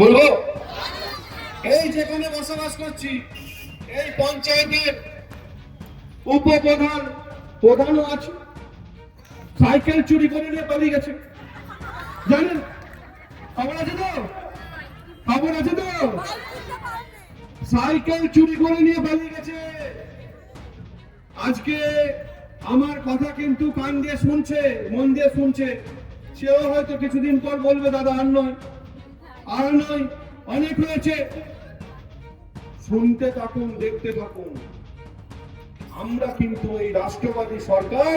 বলব? এই যেখানে বসবাস করছি, এই পঞ্চায়েতের উপপ্রধান প্রধানও আছে। সাইকেল চুরি করে নিয়ে পালিয়ে গেছে। জানেন? খবর আছে তো? খবর আছে তো? সাইকেল চুরি করে নিয়ে পালিয়ে গেছে। আজকে আমার কথা কিন্তু কান দিয়ে শুনছে, মন দিয়ে শুনছে। সেও হয়তো কিছুদিন পর বলবে, দাদা, আর নয়। আর নয়, অনেক হয়েছে। শুনতে থাকুন, দেখতে থাকুন। আমরা কিন্তু এই রাষ্ট্রবাদী সরকার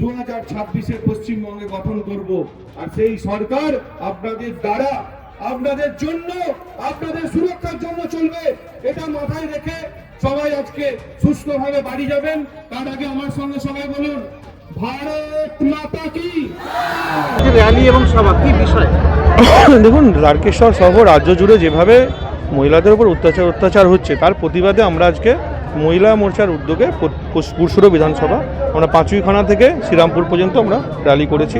দু হাজার ছাব্বিশে পশ্চিমবঙ্গে গঠন করব। আর সেই সরকার আপনাদের দ্বারা, আপনাদের জন্য, আপনাদের সুরক্ষার জন্য চলবে। এটা মাথায় রেখে সবাই আজকে সুস্থভাবে বাড়ি যাবেন। তার আগে আমার সঙ্গে সবাই বলুন, ভারত মাতা কি র্যালি এবং সভা, কি বিষয়? দেখুন, দ্বারকেশ্বর সহ রাজ্য জুড়ে যেভাবে মহিলাদের উপর অত্যাচার অত্যাচার হচ্ছে, তার প্রতিবাদে আমরা আজকে মহিলা মোর্চার উদ্যোগে পুরসুরো বিধানসভা, আমরা পাঁচুইখানা থেকে শ্রীরামপুর পর্যন্ত আমরা র্যালি করেছি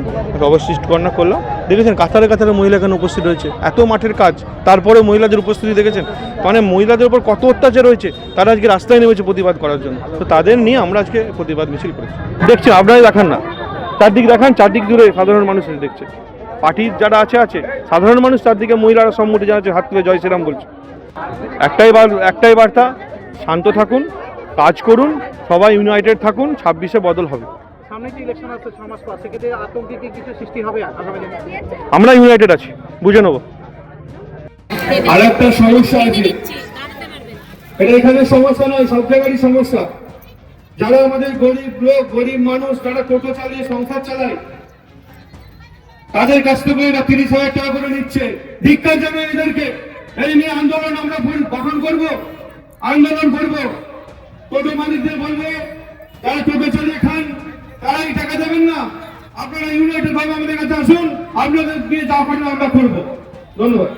অবশিষ্ট গণনা করলাম। দেখেছেন, কাতারে কাতারে মহিলা এখানে উপস্থিত রয়েছে, এত মাঠের কাজ তারপরে মহিলাদের উপস্থিতি দেখেছেন মানে মহিলাদের উপর কত অত্যাচার হয়েছে, তারা আজকে রাস্তায় নেমেছে প্রতিবাদ করার জন্য। তো তাদের নিয়ে আমরা আজকে প্রতিবাদ মিছিল করেছি। দেখছি আপনারাই দেখান না, চারদিক দেখান, চারদিক জুড়ে সাধারণ মানুষ দেখছে। পার্টির যারা আছে আছে সাধারণ মানুষ তার দিকে মহিলারা সম্মতি জানাচ্ছে হাত তুলে জয় শ্রীরাম বলছে। একটাই বার একটাই বার্তা শান্ত থাকুন কাজ করুন সবাই ইউনাইটেড থাকুন ছাব্বিশে বদল হবে। আমরা ইউনাইটেড আছি বুঝে নেব। আর একটা সমস্যা আছে। এটা এখানে সমস্যা নয় সব জায়গারই সমস্যা। যারা আমাদের গরিব লোক গরিব মানুষ যারা টোটো চালিয়ে সংসার চালায় তাদের কাছ থেকে এরা তিরিশ হাজার টাকা করে নিচ্ছে। ধিক্কার জানায় এদেরকে। এই নিয়ে আন্দোলন আমরা গঠন করব, আন্দোলন করব। টোটো মালিকদের বলব যারা টোটো চালিয়ে খান তারা এই টাকা দেবেন না। আপনারা ইউনাইটেড ভাবে আমাদের কাছে আসুন, আপনাদের দিয়ে যা পারেন আমরা করব। ধন্যবাদ।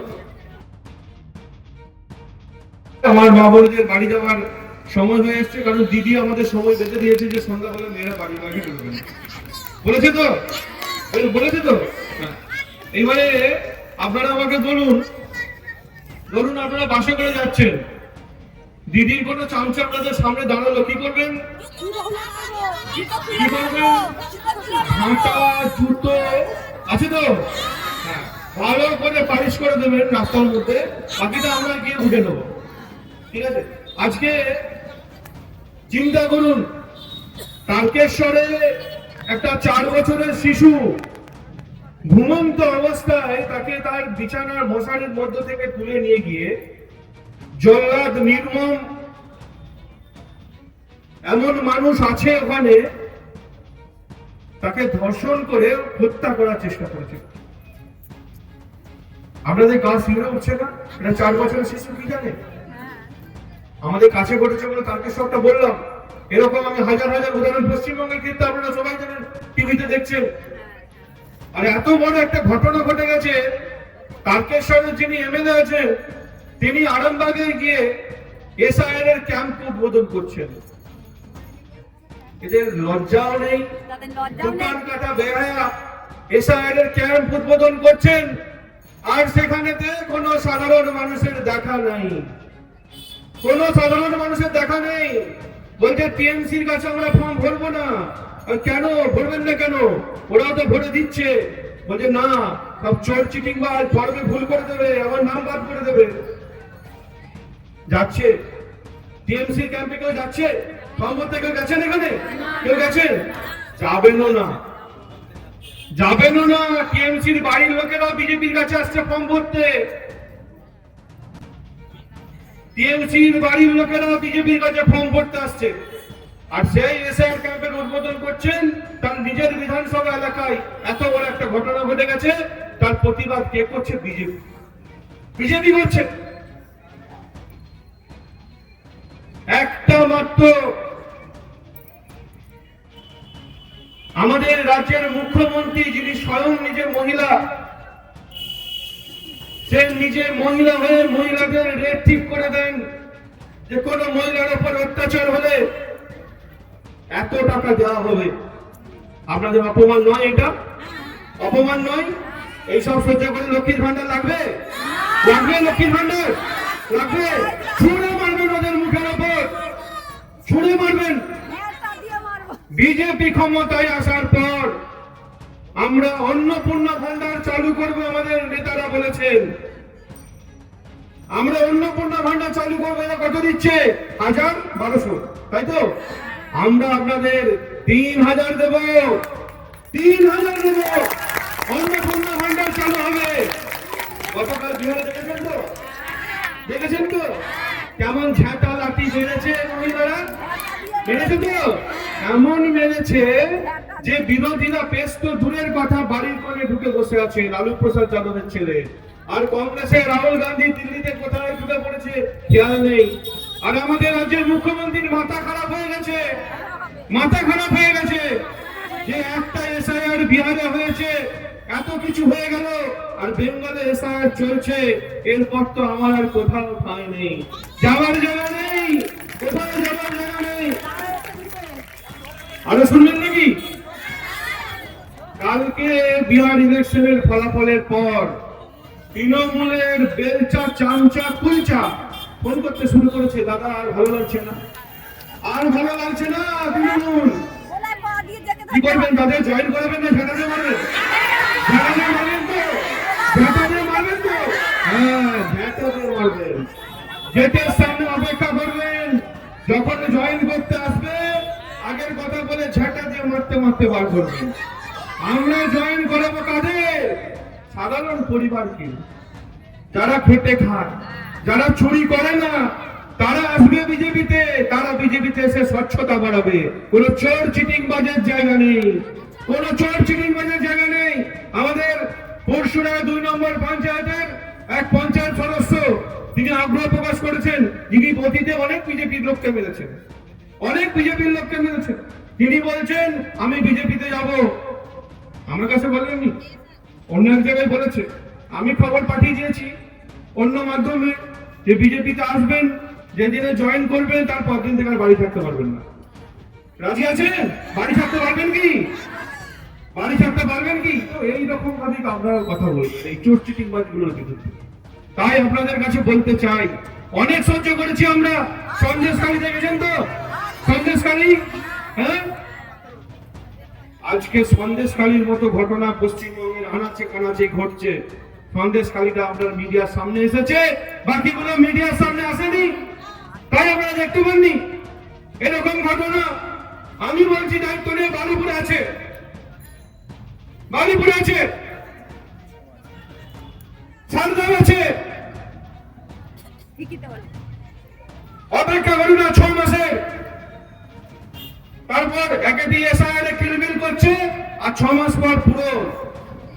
আমার মা বোনদের বাড়ি যাওয়ার সময় হয়ে এসছে, কারণ দিদি আমাদের সময় বেঁধে দিয়েছে যে সন্ধ্যাবেলা মেয়েরা বাড়ি বাড়ি বলেছে তো? বলেছে তো। এইবারে আপনারা আমাকে বলুন ধরুন আপনারা বাসে করে যাচ্ছেন। দিদির কোনো চামচা আপনাদের সামনে দাঁড়াল, কি করবেন? কি করবেন? জুতো, আছে তো? হ্যাঁ ভালো করে পালিশ করে দেবেন রাস্তার মধ্যে, বাকিটা আমরা গিয়ে বুঝে নেব। ঠিক আছে? আজকে চিন্তা করুন, তারকেশ্বরে একটা চার বছরের শিশু ঘুমন্ত অবস্থায় তাকে তার বিছানার মশারির মধ্য থেকে তুলে নিয়ে গিয়ে জল্লাদ নির্মম এমন মানুষ আছে ওখানে তাকে ধর্ষণ করে হত্যা করার চেষ্টা করেছে। আপনাদের গা শিউরে উঠছে না? এটা চার বছরের শিশু কি জানে? আমাদের কাছে ঘটেছে বলে তারকেশ্বরটা বললাম। এরকম আমি হাজার হাজার উদাহরণ পশ্চিমবঙ্গের ক্ষেত্রে আপনারা সবাই জানেন টিভিতে দেখছেন। আর এত বড় একটা ঘটনা ঘটে গেছে তারকেশ্বরের যিনি এমএলএ আছেন তিনি আরামবাগে গিয়ে এসআইআর এর ক্যাম্প উদ্বোধন করছেন। এদের লজ্জাও নেই দোকান কাটা বেহায়া এসআইআর এর ক্যাম্প উদ্বোধন করছেন আর সেখানেতে কোনো সাধারণ মানুষের দেখা নাই। কোনো সাধারণ মানুষের দেখা নেই। বলছে টিএমসির কাছে আমরা ফর্ম ভরবো না। কেন? ভরবেন না কেন? ওরাও তো ভরে দিচ্ছে। বলছে, না, সব চোর চিটিং বা ফর্মে ভুল করে দেবে আমার নাম বাদ করে দেবে। যাচ্ছে? টিএমসি ক্যাম্পে কেউ যাচ্ছে? ফর্ম ভরতে কেউ গেছেন এখানে? কেউ গেছেন? যাবেনও না। যাবেনও না। টিএমসির বাড়ির লোকেরাও বিজেপির কাছে আসছে ফর্ম ভরতে। টিএমসির বাড়ির লোকেরাও বিজেপির কাছে ফর্ম ভরতে আসছে। আর সেই এসআইআর ক্যাম্পের উদ্বোধন করছেন তার নিজের বিধানসভা এলাকায়। এত বড় একটা ঘটনা ঘটে গেছে, তার প্রতিবাদ কে করছে বিজেপি? বিজেপি করছে। একটা মাত্র আমাদের রাজ্যের মুখ্যমন্ত্রী যিনি স্বয়ং নিজে মহিলা সে নিজে মহিলা হয়ে মহিলাদের রেট ঠিক করে দেন যে কোনো মহিলার উপর অত্যাচার হলে এত টাকা দেওয়া হবে। আপনাদের অপমান নয় এটা? অপমান নয়? এইসব সহ্য করে লক্ষ্মীর ভান্ডার লাগবে? লাগবে লক্ষ্মীর ভান্ডার লাগবে? ছুড়ে মারবেন ওদের মুখের ওপর। ছুড়ে মারবেন। বিজেপি ক্ষমতায় আসার পর আমরা অন্নপূর্ণা ভান্ডার চালু করব, আমাদের নেতারা বলেছেন। আমরা অন্নপূর্ণা ভান্ডার চালু করব এরা কত দিচ্ছে? হাজার বারোশো, তাই তো? আমরা আপনাদের তিন হাজার দেব, তিন হাজার দেব। অন্নপূর্ণা ভান্ডার চালু হবে। গতকাল বিহারে দেখেছেন তো? দেখেছেন তো? কেমন ঝাঁটা লাঠি মেরেছে মহিলারা? এমন মেরেছে যে বিরোধীরা দূরের কথা, বাড়ির ঢুকে বসে আছে লালু প্রসাদ যাদবের ছেলে। আর রাহুল গান্ধী দিল্লিতে কোথায় ঢুকে পড়েছে খেয়াল নেই। আর আমাদের রাজ্যের মুখ্যমন্ত্রীর মাথা খারাপ হয়ে গেছে। মাথা খারাপ হয়ে গেছে। যে একটা এসআইআর বিহারে হয়েছে, এত কিছু হয়ে গেল, আর বেঙ্গলে এসআইআর চলছে, এরপর তো আমার আর কোথাও ঠাঁই নেই। যাওয়ার জায়গা নেই, কোথাও যাওয়ার জায়গা নেই। আরও শুনবেন নাকি? কালকে বিহার ইলেকশনের ফলাফলের পর তৃণমূলের বেলচা, চামচা, কুলচা ফোন করতে শুরু করেছে। দাদা, আর ভালো লাগছে না? আর ভালো লাগছে না তৃণমূল? কি করবেন তাদের জয়েন না? মারবেন? মারবেন তো? মারবেন তো? হ্যাঁ ঝাঁটাতে মারবেন। গেটের সামনে অপেক্ষা করবেন। যখন জয়েন করতে আসবে আগের কথা বলে ঝাঁটা দিয়ে মারতে মারতে বার করবেন আমরা জয়েন করাবো কাদের? সাধারণ পরিবারকে। যারা খেটে খায়, যারা চুরি করে না, তারা আসবে বিজেপিতে, তারা বিজেপিতে এসে স্বচ্ছতা বাড়াবে। কোন চোর চিটিং বাজের জায়গা নেই। কোন চোর চিটিং বাজের জায়গা নেই। আমাদের পরশুরা দুই নম্বর পঞ্চায়েতের এক পঞ্চায়েত সদস্য, তিনি আগ্রহ প্রকাশ করেছেন, যিনি অতীতে অনেক বিজেপির লোককে মেরেছেন। অনেক বিজেপির লোককে মেরেছেন তিনি বলছেন, আমি বিজেপিতে যাব। আমার কাছে বলেননি। অন্য এক জায়গায় বলেছে, আমি খবর পাঠিয়ে দিয়েছি অন্য মাধ্যমে যে বিজেপিতে আসবেন, যেদিনে জয়েন করবেন তারপর দিন থেকে আর বাড়ি থাকতে পারবেন না। রাজি আছেন? বাড়ি থাকতে পারবেন কি? বাড়ি থাকতে পারবেন কি? তো এইরকম ভাবে আপনারা কথা বলবেন এই চোর চিটিং বাজগুলোর বিরুদ্ধে। তাই আপনাদের কাছে বলতে চাই, অনেক সহ্য করেছি আমরা। সন্দেশকারী দেখেছেন তো। সন্দেশকারী হ্যাঁ? আজকে সন্দেশখালীর মতো ঘটনা পশ্চিমবঙ্গের আনাচে কানাচে ঘটছে। সন্দেশখালীটা আপনার মিডিয়ার সামনে এসেছে বাকিগুলো মিডিয়ার সামনে আসেনি। তাই আপনারা দেখতে পাননি। এরকম ঘটনা। আমি বলছি দায়িত্ব নিয়ে বালিপুরে আছে। বালিপুরে আছে। সারদাম আছে। অপেক্ষা করুন ছ মাসের। তারপর একেটি এসআইআর কিলবিল করছে, আর ছ মাস পর পুরো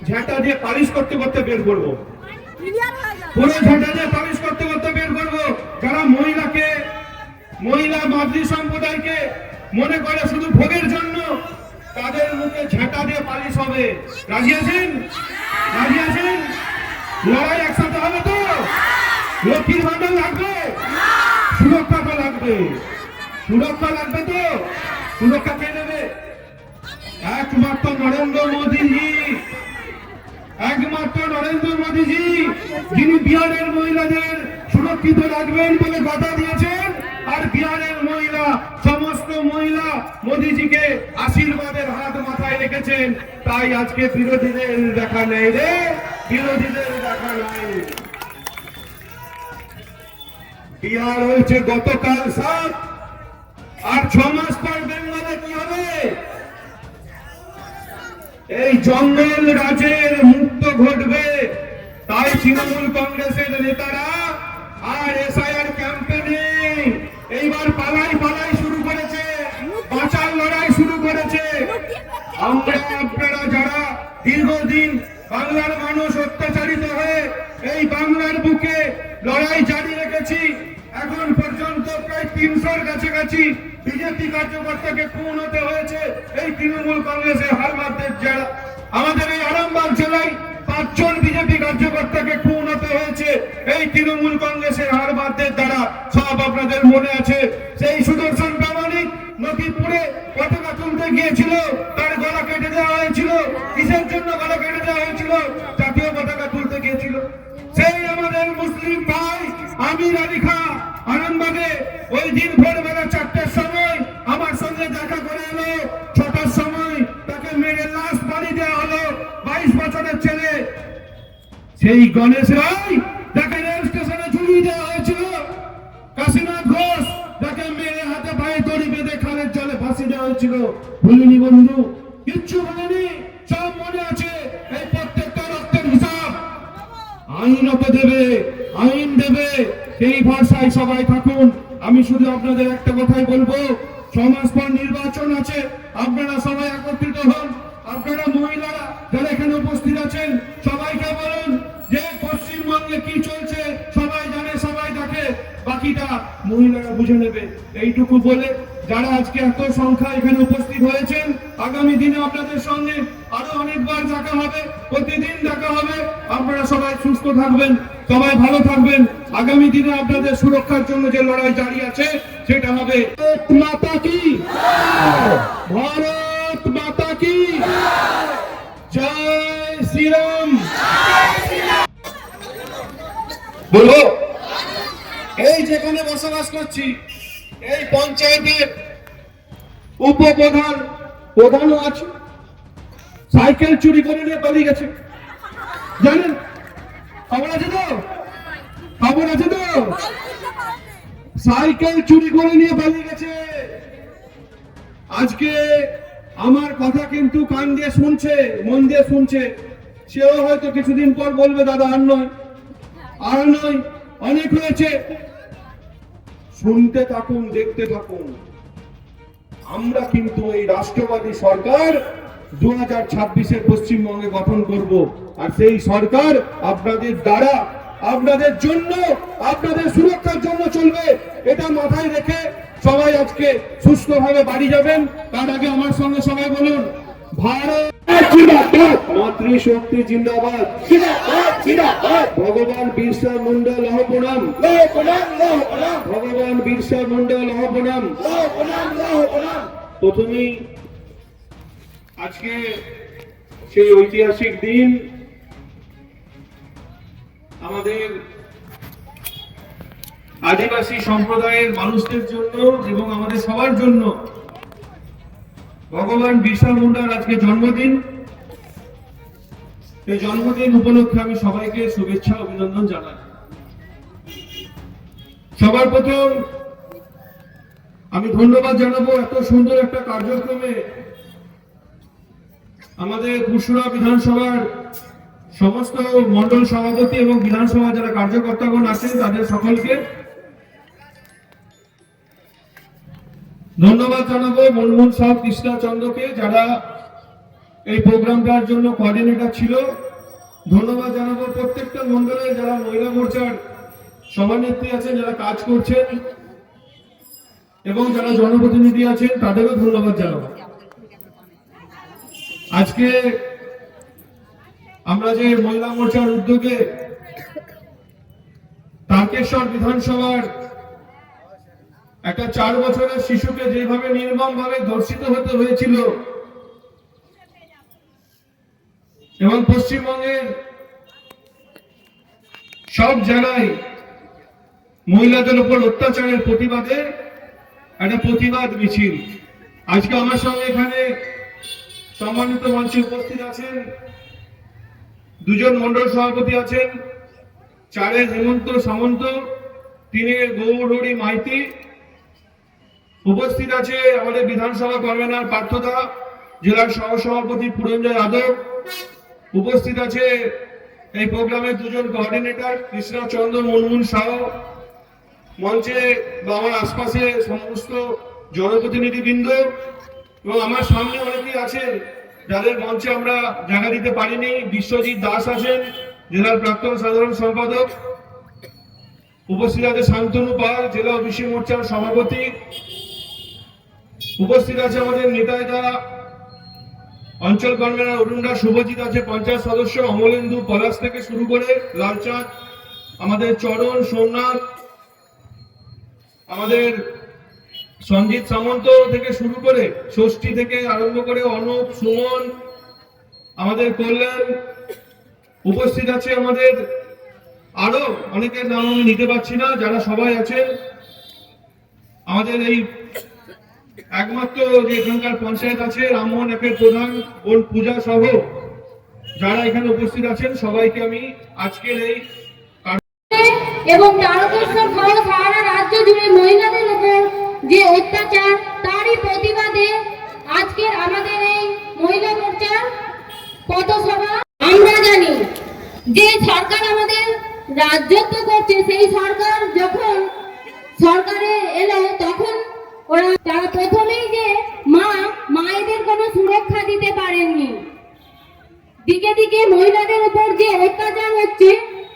ঝাঁটা দিয়ে পালিশ করতে করতে বের করব। পুরো ঝাঁটা দিয়ে পালিশ করতে করতে বের করব। যারা মহিলাকে, মহিলা মাতৃ সম্প্রদায়কে মনে করে শুধু ভোগের জন্য, তাদের মুখে ঝাঁটা দিয়ে পালিশ হবে। রাজি আছেন? রাজি আছেন? লড়াই একসাথে হবে তো? লক্ষ্মীর ভান্ডার লাগবে? সুরক্ষা লাগবে। সুরক্ষা লাগবে তো? সুরক্ষা কে দেবে একমাত্র নরেন্দ্র মোদীজি। একমাত্র নরেন্দ্র মোদীজি, যিনি বিহারের মহিলাদের সুরক্ষিত রাখবেন বলে কথা দিয়েছেন, আর বিহারের মহিলা, সমস্ত মহিলা মোদীজিকে আশীর্বাদের হাত মাথায় রেখেছেন। তাই আজকে বিরোধীদের দেখা নেই রে, বিরোধীদের দেখা নেই। বিহার হয়েছে গতকাল সাত, আর ছ মাস পর বেঙ্গলে কি হবে এই জঙ্গল রাজের মুক্ত ঘটবে। তাই তৃণমূল কংগ্রেসের নেতারা আর এসআইআর ক্যাম্পেনে এইবার পালাই পালাই শুরু করেছে। বাঁচার লড়াই শুরু করেছে। আমরা আপনারা যারা দীর্ঘদিন বাংলার মানুষ অত্যাচারিত হয়ে এই বাংলার বুকে লড়াই জারি রেখেছি, এখন পর্যন্ত প্রায় তিনশোর কাছাকাছি বিজেপি কার্যকর্তাকে খুন হতে হয়েছে। এই তৃণমূল কংগ্রেসের হার মারতে যারা আমাদের এই আরামবাগ জেলায় পাঁচজন বিজেপি কার্যকর্তাকে খুন হতে হয়েছে। এই তৃণমূল কংগ্রেসের হার মারতে দ্বারা সব আপনাদের মনে আছে সেই সুদর্শন প্রামাণিক নদীপুরে পতাকা তুলতে গিয়েছিল তার গলা কেটে দেওয়া হয়েছিল কিসের জন্য গলা কেটে দেওয়া হয়েছিল জাতীয় পতাকা তুলতে গিয়েছিল সেই আমাদের মুসলিম ভাই আমির আলী খা আরামবাগে ওই দিন ভোরবেলা চারটের সময় আমার সঙ্গে দেখা করে এলো ছটার সময় তাকে মেরে লাশ বাড়ি দেওয়া হলো বাইশ বছরের ছেলে সেই গণেশ রায় তাকে রেল স্টেশনে ঝুলিয়ে দেওয়া হয়েছিল। কাশীনাথ ঘোষ তাকে মেরে হাতে পায়ে দড়ি বেঁধে খালের জলে ফাঁসি দেওয়া হয়েছিল। ভুলিনি বন্ধু, কিচ্ছু বলেনি সব মনে আছে এই প্রত্যেকটা রক্তের হিসাব। আইন ওকে দেবে, আইন দেবে, সেই ভাষায় সবাই থাকুন। আমি শুধু আপনাদের একটা কথাই বলব সমাজ পর নির্বাচন আছে, আপনারা সবাই একত্রিত হন। মহিলারা বুঝে নেবে। এইটুকু বলে যারা আজকে এত সংখ্যা এখানে উপস্থিত হয়েছেন আগামী দিনে আপনাদের সঙ্গে আরও অনেকবার দেখা হবে প্রতিদিন দেখা হবে। আপনারা সবাই সুস্থ থাকবেন সবাই ভালো থাকবেন। আগামী দিনে আপনাদের সুরক্ষার জন্য যে লড়াই জারি আছে সেটা হবে ভারত মাতা কি? ভারত মাতা কি? জয় শ্রীরাম। বলব এই যেখানে বসবাস করছি, এই পঞ্চায়েতের উপপ্রধান প্রধানও আছে সাইকেল চুরি করে নিয়ে পালিয়ে গেছে। জানেন? খবর আছে তো? খবর আছে তো? সাইকেল চুরি করে নিয়ে পালিয়ে গেছে। আজকে আমার কথা কিন্তু কান দিয়ে শুনছে, মন দিয়ে শুনছে। সেও হয়তো কিছুদিন পর বলবে, দাদা, আর নয়। আর নয় অনেক হয়েছে। শুনতে থাকুন, দেখতে থাকুন। আমরা কিন্তু এই রাষ্ট্রবাদী সরকার দু হাজার ছাব্বিশের পশ্চিমবঙ্গে গঠন করব। আর সেই সরকার আপনাদের দ্বারা, আপনাদের জন্য, আপনাদের সুরক্ষার জন্য চলবে। এটা মাথায় রেখে সবাই আজকে সুস্থভাবে বাড়ি যাবেন। তার আগে আমার সঙ্গে সবাই বলুন, ভারত মাতৃশক্তি জিন্দাবাদ। ভগবান বিরসা মুন্ডা লহ প্রণাম। ভগবান বিরসা মুন্ডা লহ প্রণাম। প্রথমেই আজকে সেই ঐতিহাসিক দিন আমাদের আদিবাসী সম্প্রদায়ের মানুষদের জন্য এবং আমাদের সবার জন্য ভগবান বিরসা মুন্ডার আজকে জন্মদিন। এই জন্মদিন উপলক্ষে আমি সবাইকে শুভেচ্ছা অভিনন্দন জানাই। সবার প্রথম আমি ধন্যবাদ জানাব এত সুন্দর একটা কার্যক্রমে আমাদের কুশুরা বিধানসভার সমস্ত মন্ডল সভাপতি এবং বিধানসভা যারা কার্যকর্তাগণ আছেন, তাদের সকলকে ধন্যবাদ জানাব। মনমোহন সাহ, কৃষ্ণা চন্দ্রকে, যারা এই প্রোগ্রামটার জন্য কোঅর্ডিনেটর ছিল। ধন্যবাদ জানাব প্রত্যেকটা মন্ডলে যারা মহিলা মোর্চার সভানেত্রী আছেন, যারা কাজ করছেন এবং যারা জনপ্রতিনিধি আছেন, তাদেরও ধন্যবাদ জানাব। আজকে আমরা যে মহিলা মোর্চার উদ্যোগে তারকেশ্বর বিধানসভার একটা চার বছরের শিশুকে যেভাবে নির্মম ভাবে ধর্ষিত হতে হয়েছিল এবং পশ্চিমবঙ্গের সব জায়গায় মহিলাদের উপর অত্যাচারের প্রতিবাদে একটা প্রতিবাদ মিছিল। আজকে আমার সঙ্গে এখানে সম্মানিত মঞ্চে উপস্থিত আছেন, দুজন মন্ডল সভাপতি আছেন, চারের হেমন্ত সামন্ত, তিনের গৌরহরি মাইতি। উপস্থিত আছে আমাদের বিধানসভা কনভেনার পার্থদা, জেলার সহসভাপতি পুরঞ্জয় যাদব উপস্থিত আছে এই প্রোগ্রামের দুজন কোঅর্ডিনেটর কৃষ্ণা চন্দ্র, মুনমুন সাহ। মঞ্চে বা আমার আশপাশে সমস্ত জনপ্রতিনিধিবৃন্দ এবং আমার সামনে অনেকেই আছেন যাদের মঞ্চে আমরা জায়গা দিতে পারিনি। বিশ্বজিৎ দাস আছেন, জেলার প্রাক্তন সাধারণ সম্পাদক। উপস্থিত আছে শান্তনু পাল, জেলা ওবিসি মোর্চার সভাপতি। উপস্থিত আছে আমাদের নেতারা অঞ্চল কনভেনার অরুণরা শুভজিৎ আছে পঞ্চায়েত সদস্য, অমলেন্দু পলাশ থেকে শুরু করে লালচাঁদ, আমাদের চরণ, সোমনাথ, আমাদের সঞ্জিত সামন্ত থেকে শুরু করে ষষ্ঠী থেকে আরম্ভ করে অনুপ, সুমন, আমাদের কল্যাণ উপস্থিত আছে আমাদের। আরও অনেকের নাম আমি নিতে পারছি না, যারা সবাই আছেন। আমাদের এই একমাত্র যে এখানকার পঞ্চায়েত আছে রামমোহন অ্যাপের প্রধান বোন পূজা সহ যারা এখানে উপস্থিত আছেন, সবাইকে আমি আজকের এই এবং তারকেশ্বর সহ সারা রাজ্য জুড়ে মহিলাদের উপর যে অত্যাচার, তারই প্রতিবাদে আজকের আমাদের এই মহিলা মোর্চার পথসভা। আমরা জানি যে সরকার আমাদের রাজত্ব করছে, সেই সরকার যখন সরকারে এলো, তখন ওরা তারা প্রথমেই যে মা, মায়েদের কোনো সুরক্ষা দিতে পারেননি। দিকে দিকে মহিলাদের উপর যে অত্যাচার হচ্ছে,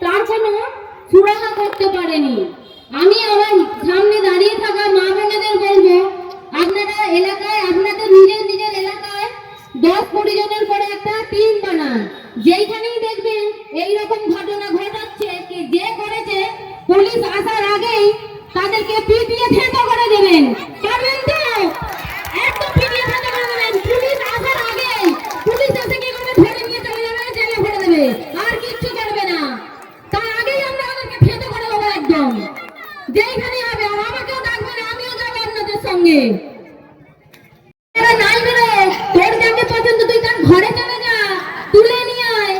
তার কোনো সুরাহা করতে পারেনি। আমি আমার সামনে দাঁড়িয়ে থাকা মা বোনেদের বলব, আপনারা এলাকায়, আপনাদের নিজের নিজের এলাকায় দশ কুড়ি জনের করে একটা টিম বানান। যেইখানেই দেখবেন এইরকম ঘটনা ঘটাচ্ছে কি যে করেছে পুলিশ আসার আগেই তাদেরকে পিটিয়ে থেতো করে দেবেন পারবেন তো একদম পিটিয়ে থেতো করে দেবেন পুলিশ আসার আগেই পুলিশ এসে কি করে ধরে নিয়ে চলে যাবে জেলে ভরে দেবে আর কিচ্ছু করবে না তার আগেই আমরা ওদেরকে থেতো করে দেবো একদম যেইখানে হবে আর আমাকেও ডাকবেন আমিও যাব আপনাদের সঙ্গে এরা নাই বেরো তোর যাকে পর্যন্ত তুই তার ঘরে চলে যা তুলে নিয়ে আয়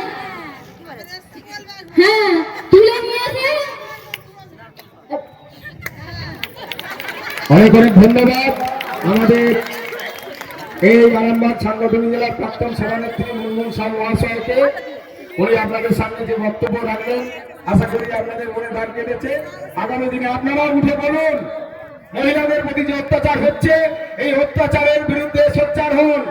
হ্যাঁ তুলে নিয়ে এসে অনেক অনেক ধন্যবাদ। আমাদের এই আরামবাগ সাংগঠনিক জেলার প্রাক্তন সভানেত্রী মুনমুন শাহ মহাশয়কে। উনি আপনাদের সামনে যে বক্তব্য রাখলেন, আশা করি আপনাদের মনে দাঁড় কেটেছে। আগামী দিনে আপনারাও উঠে বলুন মহিলাদের প্রতি যে অত্যাচার হচ্ছে, এই অত্যাচারের বিরুদ্ধে সোচ্চার হন।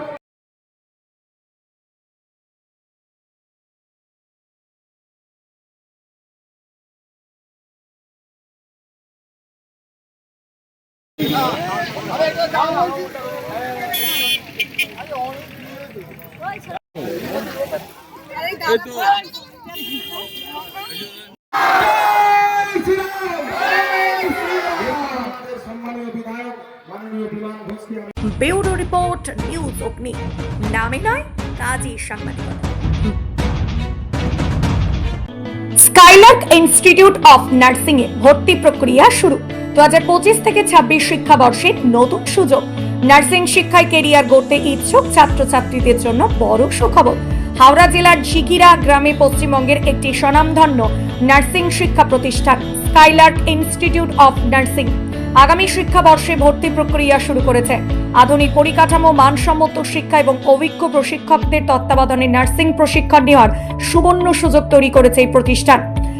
ব্যুরো রিপোর্ট, নিউজ অগ্নি। নামে নয়, কাজী সাংবাদিকতা। স্কাইলার্ক ইনস্টিটিউট অফ নার্সিং এ ভর্তি প্রক্রিয়া শুরু। দু হাজার পঁচিশ থেকে ছাব্বিশ শিক্ষাবর্ষে নতুন সুযোগ। নার্সিং শিক্ষায় কেরিয়ার গড়তে ইচ্ছুক ছাত্রছাত্রীদের জন্য বড় সুখবর। হাওড়া জেলার ঝিকিরা গ্রামে পশ্চিমবঙ্গের একটি স্বনামধন্য নার্সিং শিক্ষা প্রতিষ্ঠান, স্কাইলার্ক ইনস্টিটিউট অফ নার্সিং। আগামী শিক্ষাবর্ষে ভর্তি প্রক্রিয়া শুরু করেছে। আধুনিক পরিকাঠামো, মানসম্মত শিক্ষা এবং অভিজ্ঞ প্রশিক্ষকদের তত্ত্বাবধানে নার্সিং প্রশিক্ষণ নেওয়ার সুবর্ণ সুযোগ তৈরি করেছে এই প্রতিষ্ঠান।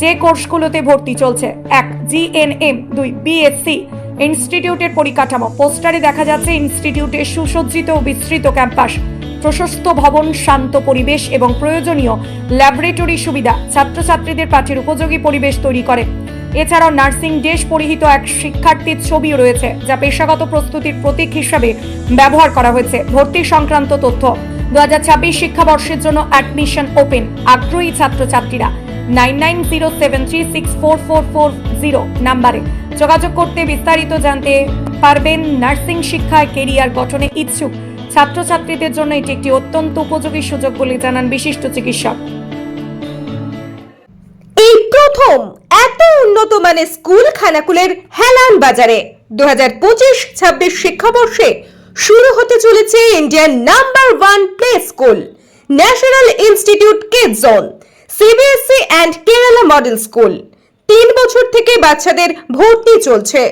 যে কোর্সগুলোতে ভর্তি চলছে, এক জিএনএম দুই বিএসসি ইনস্টিটিউটের পরিকাঠামো। পোস্টারে দেখা যাচ্ছে ইনস্টিটিউটের সুসজ্জিত ও বিস্তৃত ক্যাম্পাস, প্রশস্ত ভবন, শান্ত পরিবেশ এবং প্রয়োজনীয় ল্যাবরেটরি সুবিধা ছাত্রছাত্রীদের পাঠের উপযোগী পরিবেশ তৈরি করে। এছাড়াও নার্সিং ড্রেস পরিহিত এক শিক্ষার্থীর ছবিও রয়েছে, যা পেশাগত প্রস্তুতির প্রতীক হিসাবে ব্যবহার করা হয়েছে। ভর্তি সংক্রান্ত তথ্য দু হাজার ছাব্বিশ শিক্ষাবর্ষের জন্য অ্যাডমিশন ওপেন, আগ্রহী ছাত্রছাত্রীরা। নাম্বারে যোগাযোগ করতে বিস্তারিত জানতে পারবেন নার্সিং শিক্ষায় কেরিয়ার গঠনে ইচ্ছুক ছাত্রছাত্রীদের জন্য এটি একটি অত্যন্ত উপযোগী সুযোগ বলে জানান বিশিষ্ট চিকিৎসক। এই প্রথম এত উন্নত মানের স্কুল খানাকুলের হেলান বাজারে দু হাজার পঁচিশ ছাব্বিশ শিক্ষাবর্ষে শুরু হতে চলেছে Indian number one play school, national institute kid zone. CBSE and Kerala model school. তিন বছর থেকে বাচ্চাদের ভর্তি চলছে।